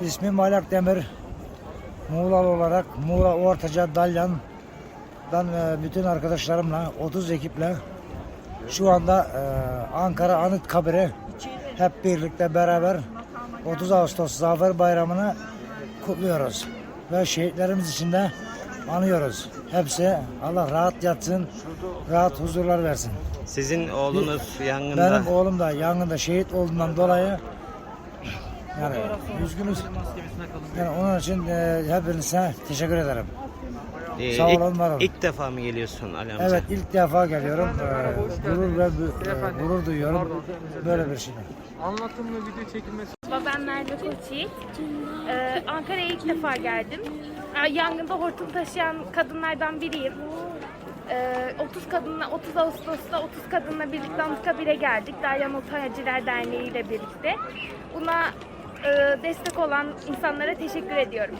İsmim Alak Demir. Muğla'lı olarak Muğla Ortaca Dalyan'dan e, bütün arkadaşlarımla 30 ekiple şu anda e, Ankara Anıtkabir'e hep birlikte beraber 30 Ağustos Zafer Bayramı'nı kutluyoruz. Ve şehitlerimiz için de anıyoruz. Hepsi Allah rahat yatsın, rahat huzurlar versin. Sizin oğlunuz yangında. Benim oğlum da yangında şehit olduğundan dolayı yani üzgünüz. Yani onun için e, hepinize teşekkür ederim. Ee, Sağ ilk- olun, var olun. İlk defa mı geliyorsun Ali amca? Evet ilk defa geliyorum. E, gurur ve e, gurur duyuyorum böyle bir şeyden. Anlatım ve video çekilmesi Ben Merve Koçyiğit. Ee, Ankara'ya ilk defa geldim. Ee, Yangında hortum taşıyan kadınlardan biriyim. Ee, 30 kadınla 30 Ağustos'ta 30 kadınla birlikte Anıtkabir'e geldik. Derya Muhtaciler Derneği ile birlikte. Buna destek olan insanlara teşekkür ediyorum.